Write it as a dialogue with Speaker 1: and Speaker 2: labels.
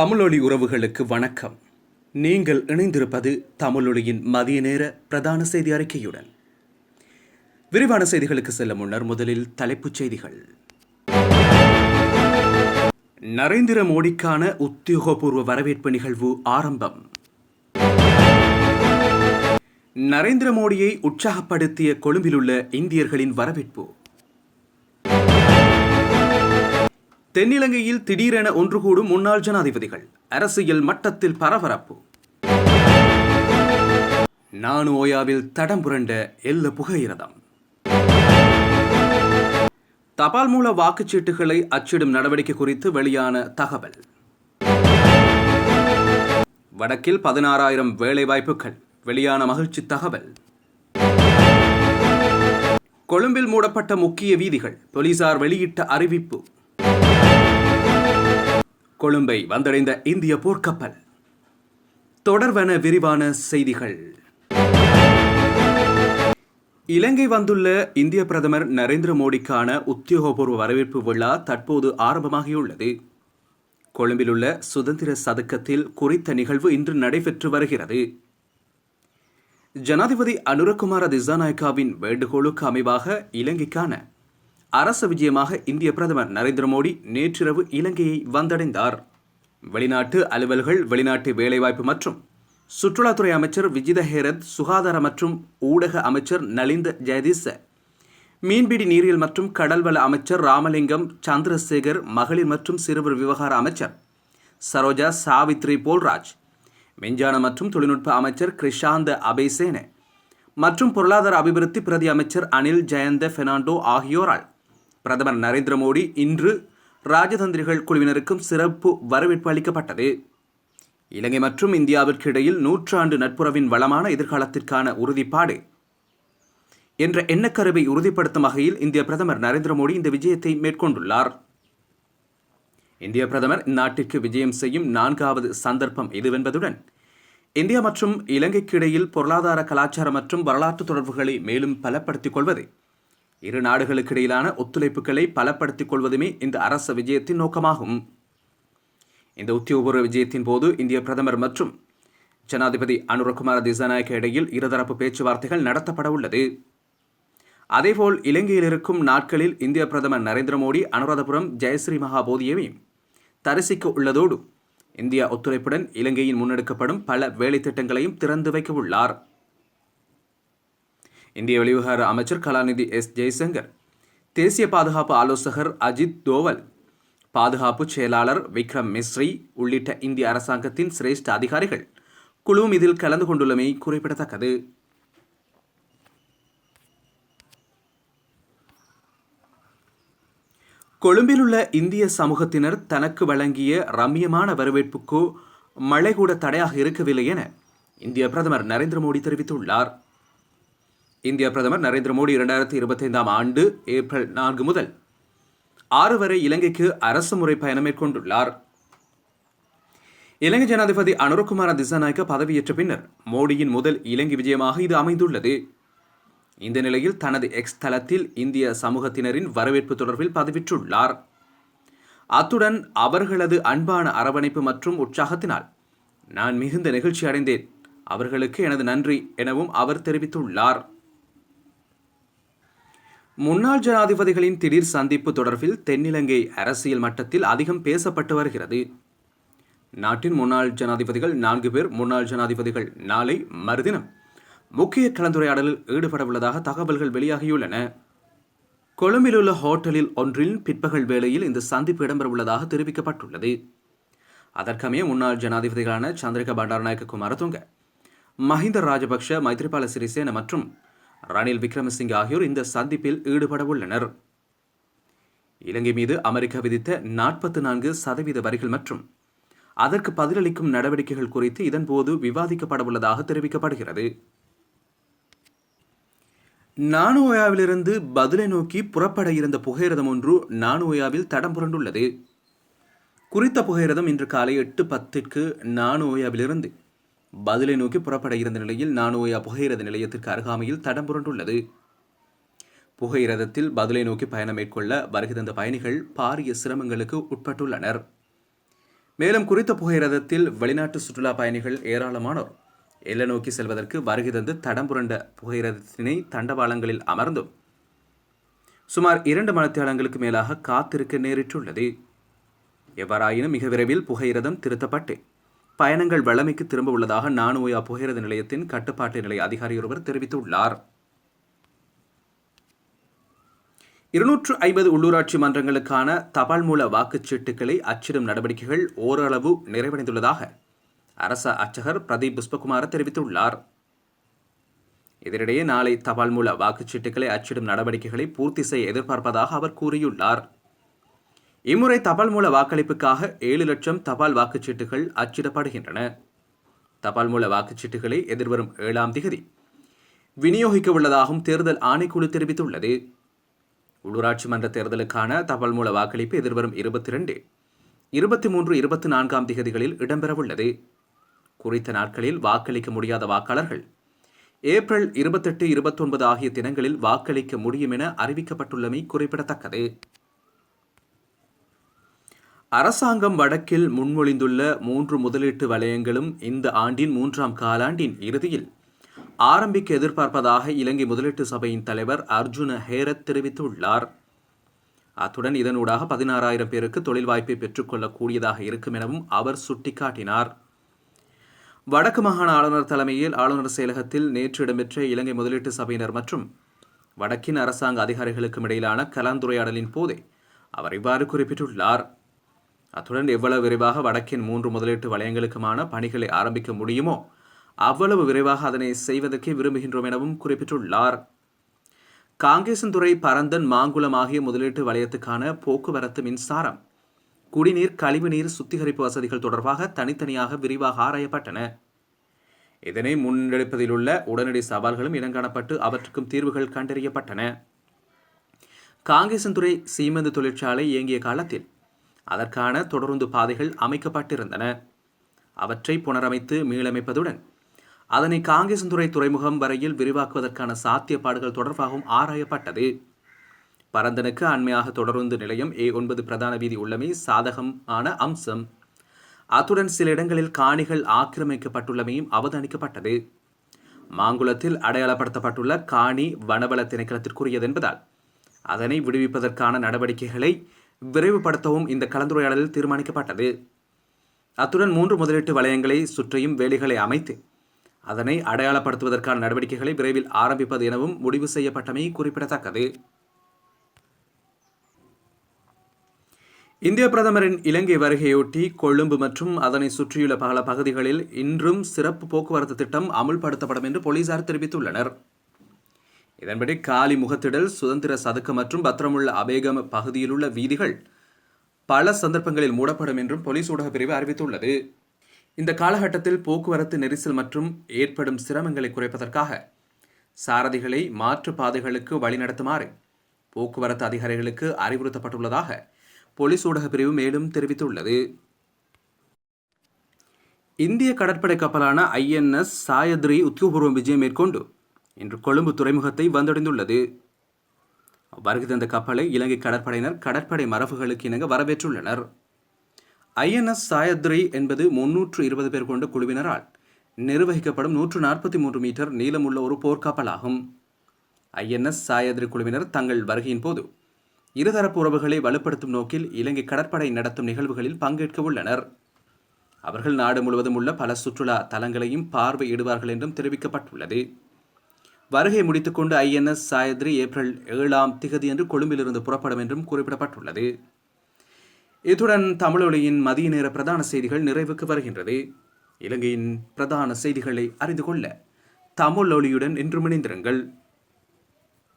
Speaker 1: தமிழொலி உறவுகளுக்கு வணக்கம் நீங்கள் இணைந்திருப்பது தமிழொலியின் மதிய நேர பிரதான செய்தி அறிக்கையுடன் விரிவான செய்திகளுக்கு செல்ல முன்னர் முதலில் தலைப்புச் செய்திகள்
Speaker 2: நரேந்திர மோடிக்கான உத்தியோகபூர்வ வரவேற்பு நிகழ்வு ஆரம்பம் நரேந்திர மோடியை உற்சாகப்படுத்திய கொழும்பிலுள்ள இந்தியர்களின் வரவேற்பு தென்னிலங்கையில் திடீரென ஒன்று கூடும் முன்னாள் ஜனாதிபதிகள் அரசியல் மட்டத்தில் பரபரப்பு நானு ஓயாவில் தடம் புரண்ட எல்ல புகையிரதம் தபால் மூல வாக்குச்சீட்டுகளை அச்சிடும் நடவடிக்கை குறித்து வெளியான தகவல் வடக்கில் பதினாறாயிரம் வேலைவாய்ப்புகள் வெளியான மகிழ்ச்சி தகவல் கொழும்பில் மூடப்பட்ட முக்கிய வீதிகள் போலீசார் வெளியிட்ட அறிவிப்பு கொழும்பை வந்தடைந்த இந்திய போர்க்கப்பல் தொடர்வன விரிவான செய்திகள் இலங்கை வந்துள்ள இந்திய பிரதமர் நரேந்திர மோடிக்கான உத்தியோகபூர்வ வரவேற்பு விழா தற்போது ஆரம்பமாகியுள்ளது கொழும்பிலுள்ள சுதந்திர சதுக்கத்தில் குறித்த நிகழ்வு இன்று நடைபெற்று வருகிறது ஜனாதிபதி அனுரகுமார திசாநாயக்காவின் வேண்டுகோளுக்கு அமைவாக இலங்கைக்கான அரச விஜயமாக இந்திய பிரதமர் நரேந்திர மோடி நேற்றிரவு இலங்கையை வந்தடைந்தார் வெளிநாட்டு அலுவல்கள் வெளிநாட்டு வேலைவாய்ப்பு மற்றும் சுற்றுலாத்துறை அமைச்சர் விஜித ஹேரத் சுகாதார மற்றும் ஊடக அமைச்சர் நலிந்த ஜெயதீச மீன்பிடி நீரியல் மற்றும் கடல்வள அமைச்சர் ராமலிங்கம் சந்திரசேகர் மகளிர் மற்றும் சிறுவர் விவகார அமைச்சர் சரோஜா சாவித்ரி போல்ராஜ் விஞ்ஞான மற்றும் தொழில்நுட்ப அமைச்சர் கிருஷாந்த அபேசேன மற்றும் பொருளாதார அபிவிருத்தி பிரதி அமைச்சர் அனில் ஜெயந்த பெர்னாண்டோ ஆகியோரால் பிரதமர் நரேந்திர மோடி இன்று ராஜதந்திரிகள் குழுவினருக்கும் சிறப்பு வரவேற்பு அளிக்கப்பட்டது இலங்கை மற்றும் இந்தியாவிற்கு இடையில் நூற்றாண்டு நட்புறவின் வளமான எதிர்காலத்திற்கான உறுதிப்பாடு என்ற எண்ணக்கருவை உறுதிப்படுத்தும் வகையில் இந்திய பிரதமர் நரேந்திர மோடி இந்த விஜயத்தை மேற்கொண்டுள்ளார் இந்திய பிரதமர் இந்நாட்டிற்கு விஜயம் செய்யும் நான்காவது சந்தர்ப்பம் இதுவென்பதுடன் இந்தியா மற்றும் இலங்கைக்கு இடையில் பொருளாதார கலாச்சாரம் மற்றும் வரலாற்று தொடர்புகளை மேலும் பலப்படுத்திக் கொள்வது இரு நாடுகளுக்கிடையிலான ஒத்துழைப்புகளை பலப்படுத்திக் கொள்வதுமே இந்த அரச விஜயத்தின் நோக்கமாகும் இந்த உத்தியோகபூர்வ விஜயத்தின் போது இந்திய பிரதமர் மற்றும் ஜனாதிபதி அனுரகுமார திசாநாயக்க இடையில் இருதரப்பு பேச்சுவார்த்தைகள் நடத்தப்பட உள்ளது அதேபோல் இலங்கையில் இருக்கும் நாட்களில் இந்திய பிரதமர் நரேந்திர மோடி அனுராதபுரம் ஜெயஸ்ரீ மகாபோதியவை தரிசிக்க உள்ளதோடு இந்தியா ஒத்துழைப்புடன் இலங்கையின் முன்னெடுக்கப்படும் பல வேலைத்திட்டங்களையும் திறந்து வைக்க உள்ளார் இந்திய வெளிவிவகார அமைச்சர் கலாநிதி எஸ் ஜெய்சங்கர் தேசிய பாதுகாப்பு ஆலோசகர் அஜித் தோவல் பாதுகாப்பு செயலாளர் விக்ரம் மிஸ்ரி உள்ளிட்ட இந்திய அரசாங்கத்தின் சிரேஷ்ட அதிகாரிகள் குழுவும் இதில் கலந்து கொண்டுள்ளமை குறிப்பிடத்தக்கது கொழும்பில் உள்ள இந்திய சமூகத்தினர் தனக்கு வழங்கிய ரம்யமான வரவேற்புக்கு மழை கூட தடையாக இருக்கவில்லை என இந்திய பிரதமர் நரேந்திர மோடி தெரிவித்துள்ளார் இந்திய பிரதமர் நரேந்திர மோடி இரண்டாயிரத்தி இருபத்தைந்தாம் ஆண்டு ஏப்ரல் நான்கு முதல் ஆறு வரை இலங்கைக்கு அரசு முறை பயணம் மேற்கொண்டுள்ளார் இலங்கை ஜனாதிபதி அனுரகுமார திசாநாயக்க பதவியேற்ற பின்னர் மோடியின் முதல் இலங்கை விஜயமாக இது அமைந்துள்ளது இந்த நிலையில் தனது எக்ஸ் தளத்தில் இந்திய சமூகத்தினரின் வரவேற்பு தொடர்பில் பதிவிற்றுள்ளார் அத்துடன் அவர்களது அன்பான அரவணைப்பு மற்றும் உற்சாகத்தினால் நான் மிகுந்த நெகிழ்ச்சி அடைந்தேன் அவர்களுக்கு எனது நன்றி எனவும் அவர் தெரிவித்துள்ளார் முன்னாள் ஜனாதிபதிகளின் திடீர் சந்திப்பு தொடர்பில் தென்னிலங்கை அரசியல் மட்டத்தில் அதிகம் பேசப்பட்டு வருகிறது நாட்டின் முன்னாள் ஜனாதிபதிகள் நான்கு பேர் முன்னாள் ஜனாதிபதிகள் நாளை மறுதினம் முக்கிய கலந்துரையாடலில் ஈடுபடவுள்ளதாக தகவல்கள் வெளியாகியுள்ளன கொழும்பில் உள்ள ஹோட்டலில் ஒன்றில் பிற்பகல் வேளையில் இந்த சந்திப்பு இடம்பெறவுள்ளதாக தெரிவிக்கப்பட்டுள்ளது அதற்கமே முன்னாள் ஜனாதிபதிகளான சந்திரிகா பண்டாரநாயக்க குமாரதுங்க மஹிந்த ராஜபக்ஷ மைத்ரிபால சிறிசேன மற்றும் ரணில் விக்ரமசிங்கே ஆகியோர் இந்த சந்திப்பில் ஈடுபட உள்ளனர் இலங்கை மீது அமெரிக்கா விதித்த நாற்பத்தி நான்கு சதவீத வரிகள் மற்றும் அதற்கு பதிலளிக்கும் நடவடிக்கைகள் குறித்து இதன்போது விவாதிக்கப்படவுள்ளதாக தெரிவிக்கப்படுகிறது நானோயாவிலிருந்து பதிலை நோக்கி புறப்பட இருந்த புகையிரதம் ஒன்று நானோயாவில் தடம் புரண்டுள்ளது குறித்த புகையிரதம் இன்று காலை எட்டு பத்திற்கு நானோயாவிலிருந்து பதிலை நோக்கி புறப்பட இருந்த நிலையில் நானோயா புகையிரத நிலையத்திற்கு அருகாமையில் தடம் புரண்டுள்ளது புகையிரதத்தில் பதிலை நோக்கி பயணம் மேற்கொள்ள வருகை தந்த பயணிகள் பாரிய சிரமங்களுக்கு உட்பட்டுள்ளனர் மேலும் குறித்த புகையிரதத்தில் வெளிநாட்டு சுற்றுலா பயணிகள் ஏராளமானோர் எல்லை நோக்கி செல்வதற்கு வருகை தந்து தடம் புரண்ட புகையிரதத்தினை தண்டவாளங்களில் அமர்ந்தும் சுமார் இரண்டு மனத்தியாளங்களுக்கு மேலாக காத்திருக்க நேரிட்டுள்ளது எவ்வாறாயினும் மிக விரைவில் புகையிரதம் திருத்தப்பட்டு பயணங்கள் வழமைக்கு திரும்ப உள்ளதாக நானுயா புகையிரத நிலையத்தின் கட்டுப்பாட்டு நிலைய அதிகாரி ஒருவர் தெரிவித்துள்ளார் இருநூற்று ஐம்பது உள்ளூராட்சி மன்றங்களுக்கான தபால் மூல வாக்குச்சீட்டுகளை அச்சிடும் நடவடிக்கைகள் ஓரளவு நிறைவடைந்துள்ளதாக அரச அச்சகர் பிரதீப் புஷ்பகுமார் தெரிவித்துள்ளார் இதனிடையே நாளை தபால் மூல வாக்குச்சீட்டுகளை அச்சிடும் நடவடிக்கைகளை பூர்த்தி செய்ய எதிர்பார்ப்பதாக அவர் கூறியுள்ளார் இம்முறை தபால் மூல வாக்களிப்புக்காக ஏழு லட்சம் தபால் வாக்குச்சீட்டுகள் அச்சிடப்படுகின்றன தபால் மூல வாக்குச்சீட்டுகளை எதிர்வரும் ஏழாம் திகதி விநியோகிக்க உள்ளதாகவும் தேர்தல் ஆணைக்குழு தெரிவித்துள்ளது உள்ளூராட்சி மன்ற தேர்தலுக்கான தபால் மூல வாக்களிப்பு எதிர்வரும் இருபத்தி ரெண்டு இருபத்தி மூன்று இருபத்தி நான்காம் திகதிகளில் இடம்பெறவுள்ளது குறித்த நாட்களில் வாக்களிக்க முடியாத வாக்காளர்கள் ஏப்ரல் இருபத்தெட்டு இருபத்தொன்பது ஆகிய தினங்களில் வாக்களிக்க முடியும் என அறிவிக்கப்பட்டுள்ளமை குறிப்பிடத்தக்கது அரசாங்கம் வடக்கில் முன்மொழிந்துள்ள மூன்று முதலீட்டு வலயங்களும் இந்த ஆண்டின் மூன்றாம் காலாண்டின் இறுதியில் ஆரம்பிக்க எதிர்பார்ப்பதாக இலங்கை முதலீட்டு சபையின் தலைவர் அர்ஜுன ஹேரத் தெரிவித்துள்ளார் அத்துடன் இதனூடாக பதினாறாயிரம் பேருக்கு தொழில் வாய்ப்பை பெற்றுக்கொள்ளக்கூடியதாக இருக்கும் எனவும் அவர் சுட்டிக்காட்டினார் வடக்கு மாகாண ஆளுநர் தலைமையில் ஆளுநர் செயலகத்தில் நேற்று இடம்பெற்ற இலங்கை முதலீட்டு சபையினர் மற்றும் வடக்கின் அரசாங்க அதிகாரிகளுக்கும் இடையிலான கலந்துரையாடலின் போதே அவர் இவ்வாறு குறிப்பிட்டுள்ளார் அத்துடன் எவ்வளவு விரைவாக வடக்கின் மூன்று முதலீட்டு வளையங்களுக்குமான பணிகளை ஆரம்பிக்க முடியுமோ அவ்வளவு விரைவாக அதனை செய்வதற்கே விரும்புகின்றோம் எனவும் குறிப்பிட்டுள்ளார் காங்கேசன்துறை பரந்தன் மாங்குளம் ஆகிய முதலீட்டு வளையத்துக்கான போக்குவரத்து மின்சாரம் குடிநீர் கழிவுநீர் சுத்திகரிப்பு வசதிகள் தொடர்பாக தனித்தனியாக விரிவாக ஆராயப்பட்டன இதனை முன்னெடுப்பதில் உள்ள உடனடி சவால்களும் இடங்காணப்பட்டு அவற்றுக்கும் தீர்வுகள் கண்டறியப்பட்டன காங்கேசன்துறை சீமெந்து தொழிற்சாலை இயங்கிய காலத்தில் அதற்கான தொடருந்து பாதைகள் அமைக்கப்பட்டிருந்தன அவற்றை புனரமைத்து மீளமைப்பதுடன் அதனை துறை துறைமுகம் வரையில் விரிவாக்குவதற்கான சாத்தியப்பாடுகள் தொடர்பாகவும் ஆராயப்பட்டது பரந்தனுக்கு அண்மையாக தொடருந்து நிலையம் ஏ ஒன்பது பிரதான வீதி உள்ளமை சாதகமான அம்சம் அத்துடன் சில இடங்களில் காணிகள் ஆக்கிரமிக்கப்பட்டுள்ளமையும் அவதானிக்கப்பட்டது மாங்குளத்தில் அடையாளப்படுத்தப்பட்டுள்ள காணி வனவள திணைக்களத்திற்குரியது என்பதால் அதனை விடுவிப்பதற்கான நடவடிக்கைகளை விரைவுபடுத்தவும் இந்த கலந்துரையாடலில் தீர்மானிக்கப்பட்டது அத்துடன் மூன்று முதலீட்டு வளையங்களை சுற்றியும் வேலிகளை அமைத்து அதனை அடையாளப்படுத்துவதற்கான நடவடிக்கைகளை விரைவில் ஆரம்பிப்பது எனவும் முடிவு செய்யப்பட்டமை குறிப்பிடத்தக்கது இந்திய பிரதமரின் இலங்கை வருகையொட்டி கொழும்பு மற்றும் அதனை சுற்றியுள்ள பல பகுதிகளில் இன்றும் சிறப்பு போக்குவரத்து திட்டம் அமுல்படுத்தப்படும் என்று போலீசார் தெரிவித்துள்ளனர் இதன்படி காலி முகத்திடல் சுதந்திர சதுக்கம் மற்றும் பத்திரமுள்ள அபேகம் பகுதியிலுள்ள வீதிகள் பல சந்தர்ப்பங்களில் மூடப்படும் என்றும் போலீஸ் ஊடக பிரிவு அறிவித்துள்ளது இந்த காலகட்டத்தில் போக்குவரத்து நெரிசல் மற்றும் ஏற்படும் சிரமங்களை குறைப்பதற்காக சாரதிகளை மாற்று பாதைகளுக்கு வழிநடத்துமாறு போக்குவரத்து அதிகாரிகளுக்கு அறிவுறுத்தப்பட்டுள்ளதாக போலீஸ் ஊடக பிரிவு மேலும் தெரிவித்துள்ளது இந்திய கடற்படை கப்பலான ஐஎன்எஸ் சாயத்ரி உத்தியோகபூர்வ விஜயம் மேற்கொண்டு இன்று கொழும்பு துறைமுகத்தை வந்தடைந்துள்ளது வருகை தந்த கப்பலை இலங்கை கடற்படையினர் கடற்படை மரபுகளுக்கு இணங்க வரவேற்றுள்ளனர் ஐஎன்எஸ் சாயத்ரி என்பது முன்னூற்று இருபது பேர் கொண்ட குழுவினரால் நிர்வகிக்கப்படும் நூற்று நாற்பத்தி மூன்று மீட்டர் நீளமுள்ள ஒரு போர்க்கப்பலாகும் ஐஎன்எஸ் சாயத்ரி குழுவினர் தங்கள் வருகையின் போது இருதரப்பு உறவுகளை வலுப்படுத்தும் நோக்கில் இலங்கை கடற்படை நடத்தும் நிகழ்வுகளில் பங்கேற்க உள்ளனர் அவர்கள் நாடு முழுவதும் உள்ள பல சுற்றுலா தலங்களையும் பார்வையிடுவார்கள் என்றும் தெரிவிக்கப்பட்டுள்ளது வருகை முடித்துக்கொண்டு ஐஎன்எஸ் சாயத்ரி ஏப்ரல் ஏழாம் திகதி என்று கொழும்பிலிருந்து புறப்படும் என்றும் குறிப்பிடப்பட்டுள்ளது
Speaker 1: இத்துடன் தமிழொலியின் மதிய நேர பிரதான செய்திகள் நிறைவுக்கு வருகின்றது இலங்கையின் பிரதான செய்திகளை அறிந்து கொள்ள தமிழ் ஒளியுடன் இன்றும் இணைந்திருங்கள்